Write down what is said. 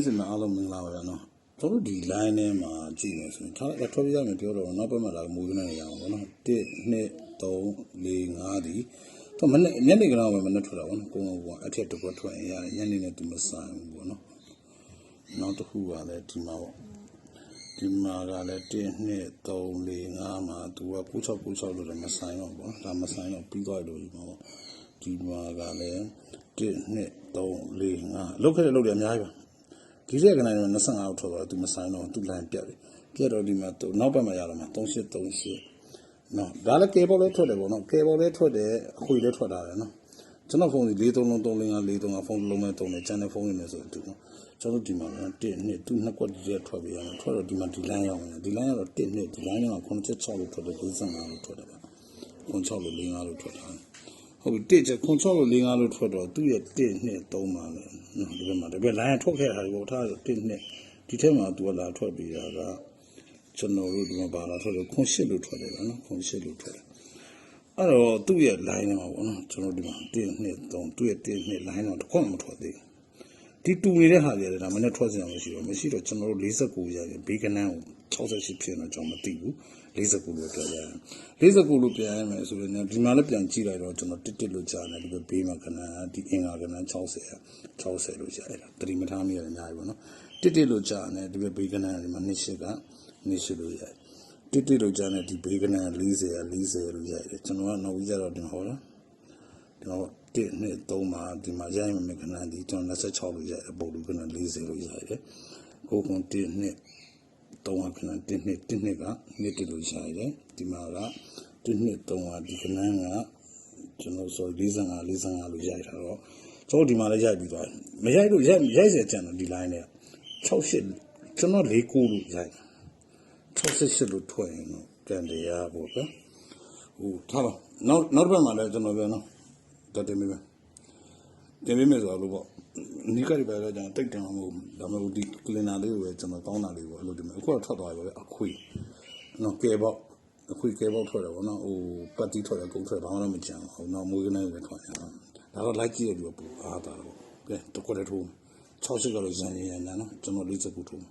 မိတ်ဆွေများအားလုံးမင်္ဂလာပါဗျာနော်ကျွန်တော်တို့ဒီ line ထဲမှာကြည့်နေဆိုရင်ထားထွက်ပြရမယ်ပြောတော့နောက်ဘက်မှာလာမူရင်းနေရအောင်ပေါ့နော်1 2 3 4 5ဒီတော့မနေ့ညနေကတော့ပဲမနေ့ထွက်တာပေါ့နော်ကိုယ်ကအထက်တစ်ခွက်ထွက်ရင်ရတယ်ညနေနဲ့သူမဆိုင်ဘူးပေါ့နော်နောက်တစ်ခုကလည်းဒီမှာပေါ့ဒီမှာကလည်း1 2 3 4 5မှာသူက96 96လို့လည်းမဆိုင်တော့ပေါ့နော်ဒါမဆိုင်တော့ပြီးသွားတယ်လို့ဒီမှာပေါ့ဒီမှာကလည်း1 2 3 4 5လောက်ခဲ့တဲ့လောက်တွေအများကြီးပါ ဒီရက်ကနိုင်တော့25အောက်ထွက်သွားသူမဆိုင်တော့သူလိုင်းပြတ်ပြီပြတ်တော့ဒီမှာသူနောက်ဘက်မှာရတော့မှာ3838နော်ဒါလည်းကေဘောလည်းထွက်တယ်ပေါ့နော်ကေဘောလည်းထွက်တယ်အခွေလည်းထွက်တာတယ်နော်ကျွန်တော်ဖုန်းကြီး43လုံး355 43ဖုန်းလုံးမဲ့တုံးတယ်ချန်နယ်ဖုန်းနေတယ်ဆိုတူနော်ကျွန်တော်ဒီမှာ1 2သူနှစ်ကွက်တည်းထွက်ပြီးရမှာထွက်တော့ဒီမှာဒီလိုင်းရောက်နေဒီလိုင်းကတော့1 2ဒီလိုင်းက96လို့ထွက်တယ်55လို့ထွက်တယ်ဗျ96လို့55လို့ထွက်တာဟုတ်ပြီတစ်ချက်96လို့55လို့ထွက်တော့သူ့ရဲ့1 2 3ပါလေနော် ဒီဘက်မှာဒီဘက် line ထွက်ခဲ့တာဒီပေါ်ထား1 2ဒီထက်မှာသူကလာထွက်ပြီးတာကကျွန်တော်တို့ဒီမှာပါလာထွက်လို့ခွန်8လို့ထွက်တယ်ဗျနော်ခွန်8လို့ထွက်တယ်အဲ့တော့သူ့ရဲ့ line ထဲမှာပေါ့နော်ကျွန်တော်ဒီမှာ1 2 3သူ့ရဲ့1 2 line တော့တစ်ခွမထွက်သေးဘူးဒီတူနေတဲ့ဟာတွေလည်းဒါမနဲ့ထွက်စရာမရှိတော့မရှိတော့ကျွန်တော်တို့49ရတယ်ဘေးကနန်းကို 68ဖြစ်နေတော့ကျွန်တော်မသိဘူး49လို့ပြောရတယ်49လို့ပြန်ရမယ်ဆိုရင်ဒီမှာလည်းပြန်ကြည့်လိုက်တော့ကျွန်တော်တစ်တစ်လို့ကြားတယ်ဒီဘက်ဘေးမှာကနန်းဒီအင်္ဂါကနန်း60 60လို့ကြားရတယ်တတိမထားမိရတယ်အများကြီးပေါ့နော်တစ်တစ်လို့ကြားတယ်ဒီဘက်ဘေးကနန်းဒီမှာ28က28လို့ရတယ်တစ်တစ်လို့ကြားတယ်ဒီဘေးကနန်း40 40လို့ရတယ်ကျွန်တော်ကနောက်ပြီးကြတော့ဒီဟောလားကျွန်တော်1 2 3မှာဒီမှာရိုင်းမယ်ခဏဒီကျွန်တော်26လို့ရတယ်ပုံလူခဏ40လို့ရတယ်ကိုကွန်1 2 3ခဏ1 2 1 2ကနှစ်တလို့ရတယ်ဒီမှာက1 2 3ကဒီခဏကကျွန်တော်ဆို45 45လို့ရိုက်တာတော့ကျွန်တော်ဒီမှာလည်းရိုက်ပြီးသွားတယ်မရိုက်လို့ရိုက်ရိုက်စေချင်တယ်ဒီ line နဲ့68ကျွန်တော်4 9လို့ရိုက်68လို့ထွက်ရင်တော့ပြန်တရားပေါ့ဗျာဟိုထားပါနောက်နောက်တစ်ပတ်မှလည်းကျွန်တော်ပြောနော်တော်တင်ပြီပဲတင်ပြီမယ်ဆိုတော့လို့ပေါ့ နီးကရီပဲတော့ကျွန်တော်တိတ်တယ်မဟုတ်ဘူးဒါပေမဲ့ဒီကလင်နာလေးကိုပဲကျွန်တော်တောင်းတာလေးကိုအဲ့လိုတင်မယ်အခုတော့ထွက်သွားပြီပဲအခွေနော်ကဲပေါ့အခွေကဲပေါ့ထွက်တယ်ပေါ့နော်ဟိုပတ်တီထွက်တယ်ကုန်ထွက်ဘာမှမကြမ်းဘူးနော်မွေးကနေပဲထွက်နေတာဒါတော့လိုက်ကြည့်ရပြီးတော့ပူအားတာတော့ကဲတကွက်တည်းထိုး60ကလို့ဇန်ရရညာနော်ကျွန်တော်40ခုထိုး